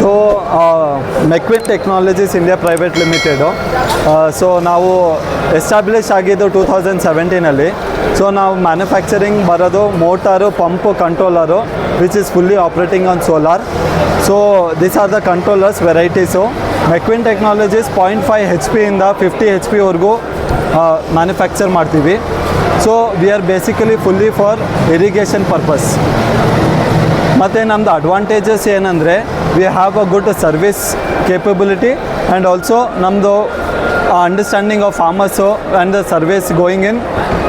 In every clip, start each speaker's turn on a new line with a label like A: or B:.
A: So Mecwin technologies India private limited so ನಾವು establish ಆಗಿದ್ದು two thousand ಸೆವೆಂಟೀನಲ್ಲಿ so ನಾವು ಮ್ಯಾನುಫ್ಯಾಕ್ಚರಿಂಗ್ ಬರೋದು motor pump controller which is fully operating on solar so this are the controllers varieties Mecwin technologies point five H ಪಿಯಿಂದ fifty H ಪಿವರೆಗೂ manufacture ಮಾಡ್ತೀವಿ. So we are basically fully for irrigation purpose ಮತ್ತು ನಮ್ಮದು advantages ಏನಂದರೆ we have a good service capability and also ನಮ್ಮದು understanding of farmers and the service going in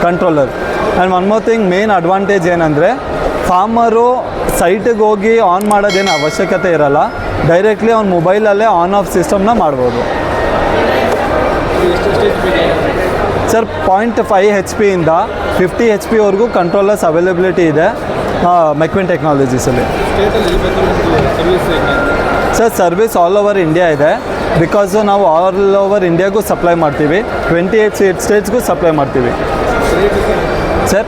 A: controller and one more thing main advantage ಏನಂದರೆ farmer ಸೈಟಿಗೆ ಹೋಗಿ on ಮಾಡೋದೇನು ಅವಶ್ಯಕತೆ ಇರಲ್ಲ. Directly ಅವ್ನ ಮೊಬೈಲಲ್ಲೇ ಆನ್ ಆಫ್ ಸಿಸ್ಟಮ್ನ ಮಾಡ್ಬೋದು. ಸರ್ ಪಾಯಿಂಟ್ ಫೈವ್ ಹೆಚ್ ಪಿಯಿಂದ ಫಿಫ್ಟಿ ಹೆಚ್ ಪಿವರೆಗೂ ಕಂಟ್ರೋಲರ್ಸ್ ಅವೈಲೇಬಿಲಿಟಿ ಇದೆ. Mecwin ಟೆಕ್ನಾಲಜೀಸಲ್ಲಿ sir service all over India ಇದೆ. ಬಿಕಾಸು ನಾವು ಆಲ್ ಓವರ್ ಇಂಡಿಯಾಗೂ ಸಪ್ಲೈ ಮಾಡ್ತೀವಿ. ಟ್ವೆಂಟಿ ಏಯ್ಟ್ ಏಟ್ ಸ್ಟೇಟ್ಸ್ಗೂ ಸಪ್ಲೈ ಮಾಡ್ತೀವಿ. Sir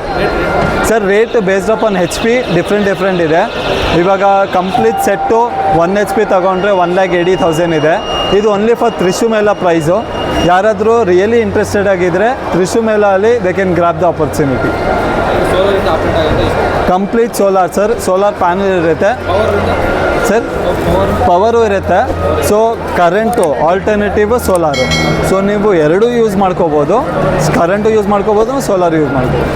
A: sir rate based up on H P different different ಇದೆ. ಇವಾಗ complete set one H P ತೊಗೊಂಡ್ರೆ ಒನ್ ಲ್ಯಾಕ್ ಏಯ್ಟಿ ತೌಸಂಡ್ ಇದೆ. ಇದು ಓನ್ಲಿ ಫಾರ್ ತ್ರಿಶು ಮೇಲ ಪ್ರೈಸು ಯಾರಾದರೂ ರಿಯಲಿ ಇಂಟ್ರೆಸ್ಟೆಡ್ ಆಗಿದ್ದರೆ ತ್ರಿಶು ಮೇಲ ಅಲ್ಲಿ they can grab the opportunity complete solar sir, solar panel ಇರುತ್ತೆ. ಸರ್ ಪವರ್ ಇರುತ್ತೆ. So current alternative solar so ನೀವು ಎರಡೂ ಯೂಸ್ ಮಾಡ್ಕೋಬೋದು. ಕರೆಂಟು ಯೂಸ್ ಮಾಡ್ಕೋಬೋದು ಸೋಲಾರ್ ಯೂಸ್ ಮಾಡ್ಬೋದು